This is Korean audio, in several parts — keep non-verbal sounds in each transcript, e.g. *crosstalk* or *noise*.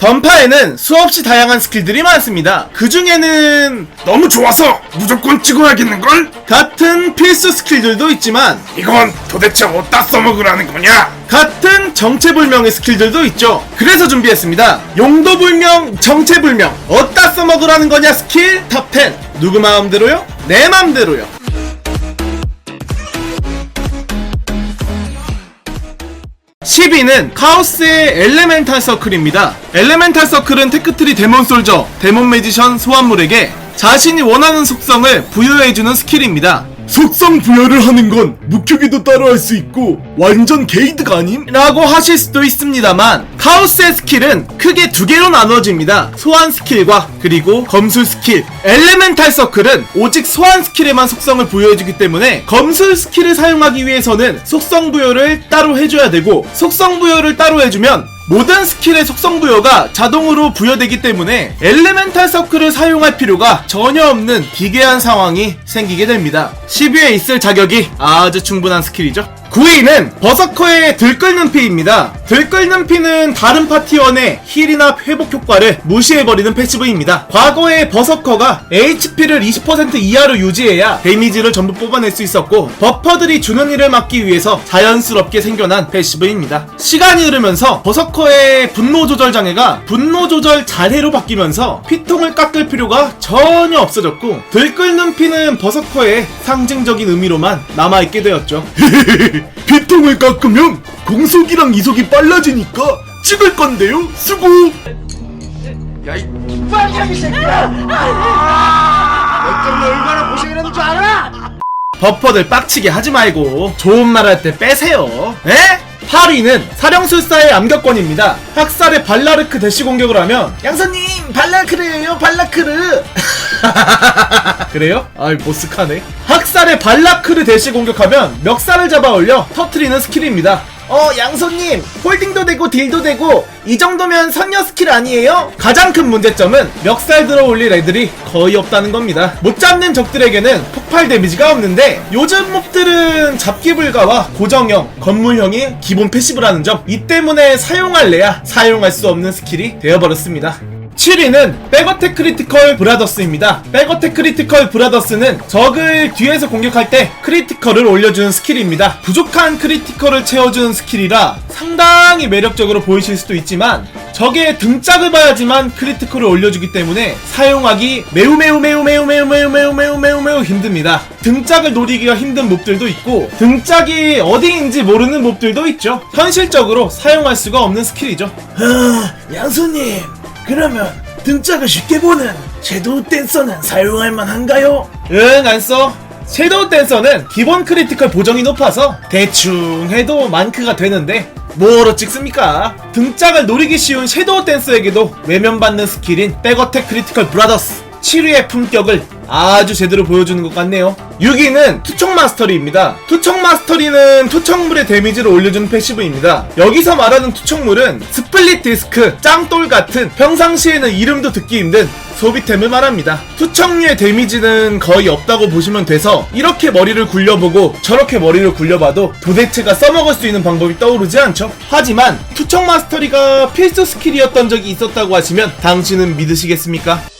던파에는 수없이 다양한 스킬들이 많습니다. 그 중에는 너무 좋아서 무조건 찍어야겠는걸? 같은 필수 스킬들도 있지만 이건 도대체 어디다 써먹으라는 거냐? 같은 정체불명의 스킬들도 있죠. 그래서 준비했습니다. 용도불명, 정체불명, 어디다 써먹으라는 거냐 스킬 탑10. 누구 마음대로요? 내 마음대로요. 10위는 카오스의 엘레멘탈 서클입니다. 엘레멘탈 서클은 테크트리 데몬 솔저, 데몬 매지션 소환물에게 자신이 원하는 속성을 부여해주는 스킬입니다. 속성 부여를 하는 건 묵혁이도 따라할 수 있고 완전 게이드가 아님? 라고 하실 수도 있습니다만 카오스의 스킬은 크게 두 개로 나눠집니다. 소환 스킬과 그리고 검술 스킬. 엘레멘탈 서클은 오직 소환 스킬에만 속성을 부여해주기 때문에 검술 스킬을 사용하기 위해서는 속성 부여를 따로 해줘야 되고 속성 부여를 따로 해주면 모든 스킬의 속성 부여가 자동으로 부여되기 때문에 엘레멘탈 서클을 사용할 필요가 전혀 없는 기괴한 상황이 생기게 됩니다. 10위에 있을 자격이 아주 충분한 스킬이죠. 9위는 버서커의 들끓는 피입니다. 들끓는 피는 다른 파티원의 힐이나 회복 효과를 무시해버리는 패시브입니다. 과거에 버서커가 HP를 20% 이하로 유지해야 데미지를 전부 뽑아낼 수 있었고 버퍼들이 주는 일을 막기 위해서 자연스럽게 생겨난 패시브입니다. 시간이 흐르면서 버서커의 분노 조절 장애가 분노 조절 자해로 바뀌면서 피통을 깎을 필요가 전혀 없어졌고 들끓는 피는 버서커의 상징적인 의미로만 남아있게 되었죠. *laughs* 피통을 깎으면 공속이랑 이속이 빨라지니까 찍을 건데요. 수고. 야이 어쩜 얼마나 고생이라는 줄 알아? 버퍼들 빡치게 하지 말고 좋은 말 할 때 빼세요. 에? 8위는 사령술사의 암격권입니다. 학살의 발라르크 대시 공격을 하면 양선님 발라크르예요 발라크르. *laughs* *laughs* 그래요? 아이 보스카네. 학살의 발라크르 대시 공격하면 멱살을 잡아 올려 터트리는 스킬입니다. 어 양손님 홀딩도 되고 딜도 되고 이 정도면 선녀 스킬 아니에요? 가장 큰 문제점은 멱살 들어 올릴 애들이 거의 없다는 겁니다 못 잡는 적들에게는 폭발 데미지가 없는데 요즘 몹들은 잡기 불가와 고정형, 건물형이 기본 패시브라는 점 이 때문에 사용할래야 사용할 수 없는 스킬이 되어버렸습니다 7위는 백어택 크리티컬 브라더스입니다. 백어택 크리티컬 브라더스는 적을 뒤에서 공격할 때 크리티컬을 올려주는 스킬입니다. 부족한 크리티컬을 채워주는 스킬이라 상당히 매력적으로 보이실 수도 있지만 적의 등짝을 봐야지만 크리티컬을 올려주기 때문에 사용하기 매우 매우 매우 매우 매우 매우 매우 매우 매우 매우 힘듭니다. 등짝을 노리기가 힘든 몹들도 있고 등짝이 어디인지 모르는 몹들도 있죠. 현실적으로 사용할 수가 없는 스킬이죠. 아, 양손님 그러면 등짝을 쉽게 보는 섀도우 댄서는 사용할 만한가요? 응, 안 써. 섀도우 댄서는 기본 크리티컬 보정이 높아서 대충 해도 만크가 되는데 뭐로 찍습니까? 등짝을 노리기 쉬운 섀도우 댄서에게도 외면받는 스킬인 백어택 크리티컬 브라더스 7위의 품격을 아주 제대로 보여주는 것 같네요. 6위는 투척 마스터리입니다. 투척 마스터리는 투척물의 데미지를 올려주는 패시브입니다. 여기서 말하는 투척물은 스플릿 디스크, 짱돌 같은 평상시에는 이름도 듣기 힘든 소비템을 말합니다. 투척류의 데미지는 거의 없다고 보시면 돼서 이렇게 머리를 굴려보고 저렇게 머리를 굴려봐도 도대체가 써먹을 수 있는 방법이 떠오르지 않죠. 하지만 투척 마스터리가 필수 스킬이었던 적이 있었다고 하시면 당신은 믿으시겠습니까?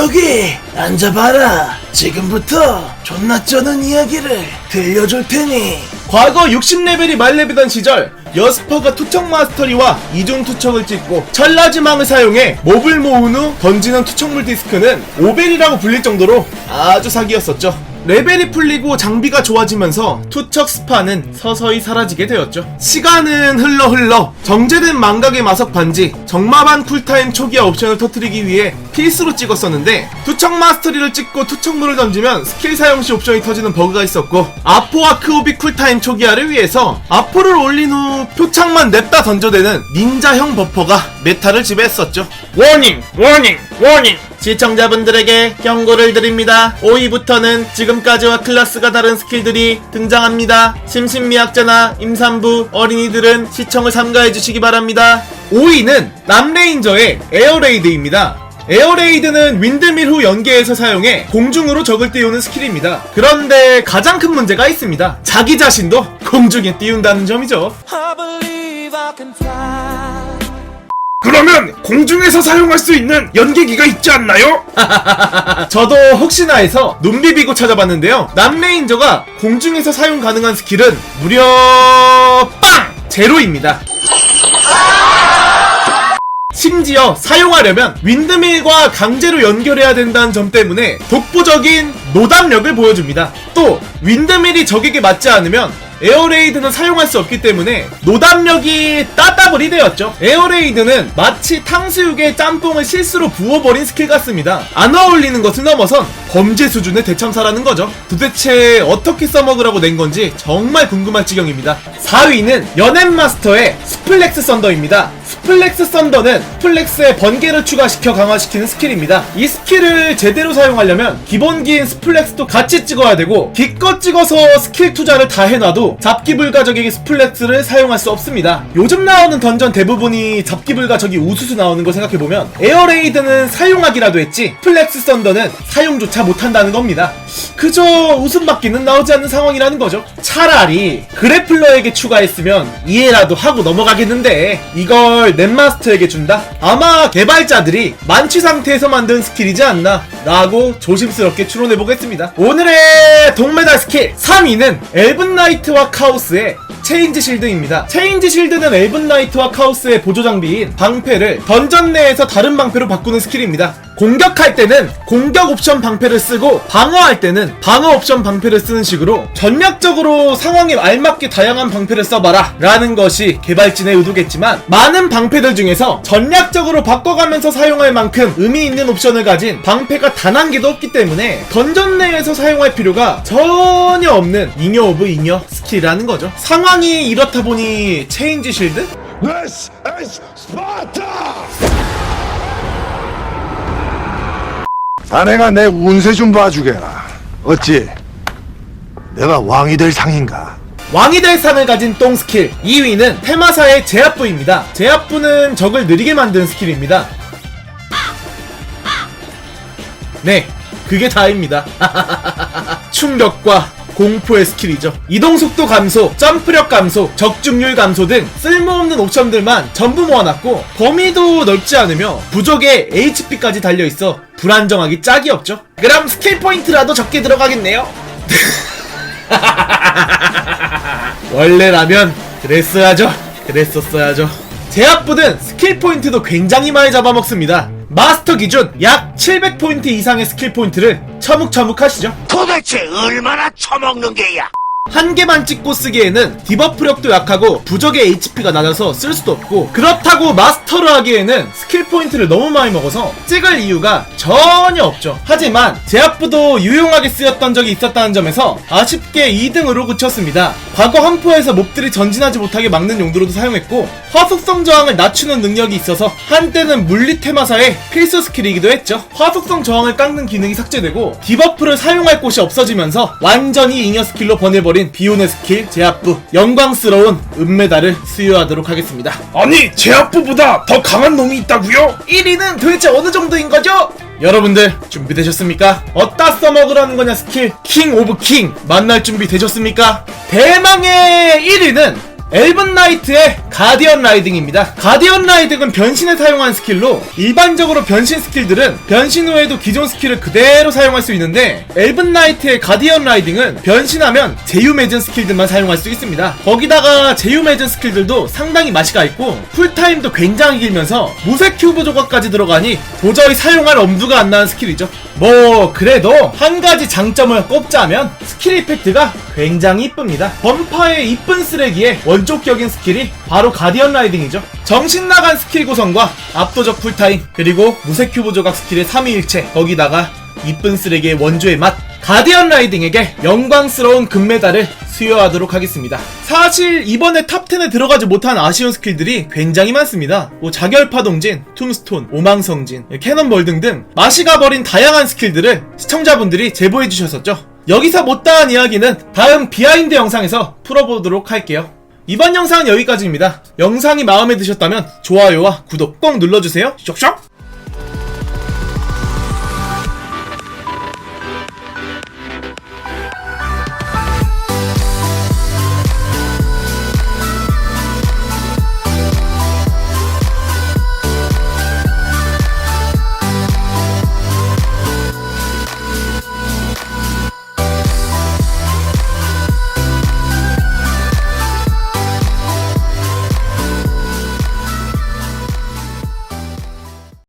여기 앉아봐라. 지금부터 존나 쩌는 이야기를 들려줄 테니. 과거 60레벨이 말레비던 시절 여스퍼가 투척 마스터리와 이중 투척을 찍고 철라지망을 사용해 몹을 모은 후 던지는 투척물 디스크는 오벨이라고 불릴 정도로 아주 사기였었죠. 레벨이 풀리고 장비가 좋아지면서 투척 스파는 서서히 사라지게 되었죠. 시간은 흘러 흘러 정제된 망각의 마석 반지 정마반 쿨타임 초기화 옵션을 터뜨리기 위해 필수로 찍었었는데 투척 마스터리를 찍고 투척물을 던지면 스킬 사용 시 옵션이 터지는 버그가 있었고 아포와 크오비 쿨타임 초기화를 위해서 아포를 올린 후 표창만 냅다 던져대는 닌자형 버퍼가 메타를 지배했었죠. 워닝! 워닝! 워닝! 시청자분들에게 경고를 드립니다. 5위부터는 지금까지와 클래스가 다른 스킬들이 등장합니다. 심신미약자나 임산부, 어린이들은 시청을 삼가해 주시기 바랍니다. 5위는 남레인저의 에어레이드입니다. 에어레이드는 윈드밀 후 연계에서 사용해 공중으로 적을 띄우는 스킬입니다. 그런데 가장 큰 문제가 있습니다. 자기 자신도 공중에 띄운다는 점이죠. I 그러면 공중에서 사용할 수 있는 연계기가 있지 않나요? *laughs* 저도 혹시나 해서 눈 비비고 찾아봤는데요. 남레인저가 공중에서 사용 가능한 스킬은 무려 빵! 제로입니다. 심지어 사용하려면 윈드밀과 강제로 연결해야 된다는 점 때문에 독보적인 노담력을 보여줍니다. 또 윈드밀이 적에게 맞지 않으면 에어레이드는 사용할 수 없기 때문에 노담력이 따따블이 되었죠. 에어레이드는 마치 탕수육에 짬뽕을 실수로 부어버린 스킬 같습니다. 안 어울리는 것을 넘어선 범죄 수준의 대참사라는 거죠. 도대체 어떻게 써먹으라고 낸 건지 정말 궁금할 지경입니다. 4위는 연엠마스터의 스플렉스 썬더입니다. 스플렉스 썬더는 스플렉스에 번개를 추가시켜 강화시키는 스킬입니다. 이 스킬을 제대로 사용하려면 기본기인 스플렉스도 같이 찍어야 되고 기껏 찍어서 스킬 투자를 다 해놔도 잡기 불가적인 스플렉스를 사용할 수 없습니다. 요즘 나오는 던전 대부분이 잡기 불가적이 우수수 나오는 걸 생각해보면 에어레이드는 사용하기라도 했지 스플렉스 썬더는 사용조차 못한다는 겁니다. 그저 웃음밖에는 나오지 않는 상황이라는 거죠. 차라리 그래플러에게 추가했으면 이해라도 하고 넘어가겠는데 이걸 넷마스터에게 준다? 아마 개발자들이 만취 상태에서 만든 스킬이지 않나 라고 조심스럽게 추론해보겠습니다. 오늘의 동메달 스킬 3위는 엘븐나이트와 카오스의 체인지 실드입니다. 체인지 실드는 엘븐 나이트와 카오스의 보조 장비인 방패를 던전 내에서 다른 방패로 바꾸는 스킬입니다. 공격할 때는 공격 옵션 방패를 쓰고 방어할 때는 방어 옵션 방패를 쓰는 식으로 전략적으로 상황에 알맞게 다양한 방패를 써봐라 라는 것이 개발진의 의도겠지만 많은 방패들 중에서 전략적으로 바꿔가면서 사용할 만큼 의미 있는 옵션을 가진 방패가 단 한 개도 없기 때문에 던전 내에서 사용할 필요가 전혀 없는 잉여 오브 잉여 스킬이라는 거죠 상황이 이렇다 보니 체인지 실드? This is Sparta! 자네가 내 운세 좀 봐주게라. 어찌 내가 왕이 될 상인가? 왕이 될 상을 가진 똥 스킬 2위는 테마사의 제압부입니다. 제압부는 적을 느리게 만드는 스킬입니다. 네, 그게 다입니다. *laughs* 충격과 공포의 스킬이죠. 이동 속도 감소, 점프력 감소, 적중률 감소 등 쓸모없는 옵션들만 전부 모아놨고 범위도 넓지 않으며 부족의 HP까지 달려있어 불안정하기 짝이 없죠. 그럼 스킬 포인트라도 적게 들어가겠네요. *laughs* 원래라면 그랬어야죠. 그랬었어야죠. 제압부는 스킬 포인트도 굉장히 많이 잡아먹습니다. 마스터 기준 약 700포인트 이상의 스킬 포인트를 처묵처묵 하시죠. 도대체 얼마나 처먹는 게야? 한 개만 찍고 쓰기에는 디버프력도 약하고 부적의 HP가 낮아서 쓸 수도 없고 그렇다고 마스터를 하기에는 스킬 포인트를 너무 많이 먹어서 찍을 이유가 전혀 없죠. 하지만 제압부도 유용하게 쓰였던 적이 있었다는 점에서 아쉽게 2등으로 그쳤습니다. 과거 한포에서 몹들이 전진하지 못하게 막는 용도로도 사용했고 화속성 저항을 낮추는 능력이 있어서 한때는 물리 테마사의 필수 스킬이기도 했죠. 화속성 저항을 깎는 기능이 삭제되고 디버프를 사용할 곳이 없어지면서 완전히 잉여 스킬로 번해버 린 비온의 스킬 제압부 영광스러운 은메달을 수여하도록 하겠습니다. 아니 제압부보다 더 강한 놈이 있다고요? 1위는 도대체 어느 정도인 거죠? 여러분들 준비되셨습니까? 어디다 써먹으라는 거냐 스킬 킹 오브 킹 만날 준비 되셨습니까? 대망의 1위는 엘븐 나이트의 가디언 라이딩입니다. 가디언 라이딩은 변신에 사용한 스킬로 일반적으로 변신 스킬들은 변신 후에도 기존 스킬을 그대로 사용할 수 있는데 엘븐 나이트의 가디언 라이딩은 변신하면 제휴 맺은 스킬들만 사용할 수 있습니다. 거기다가 제휴 맺은 스킬들도 상당히 맛이가 있고 쿨타임도 굉장히 길면서 무색 큐브 조각까지 들어가니 도저히 사용할 엄두가 안 나는 스킬이죠. 뭐 그래도 한 가지 장점을 꼽자면 스킬 이펙트가 굉장히 이쁩니다. 범파의 이쁜 쓰레기에 원 초격인 스킬이 바로 가디언 라이딩이죠. 정신 나간 스킬 구성과 압도적 쿨타임 그리고 무색 큐브 조각 스킬의 3위일체 거기다가 이쁜 쓰레기의 원조의 맛 가디언 라이딩에게 영광스러운 금메달을 수여하도록 하겠습니다. 사실 이번에 탑10에 들어가지 못한 아쉬운 스킬들이 굉장히 많습니다. 뭐 자결파동진, 툼스톤, 오망성진, 캐논볼 등등 맛이 가버린 다양한 스킬들을 시청자분들이 제보해 주셨었죠. 여기서 못다한 이야기는 다음 비하인드 영상에서 풀어보도록 할게요. 이번 영상은 여기까지입니다. 영상이 마음에 드셨다면 좋아요와 구독 꼭 눌러주세요. 쇽쇽!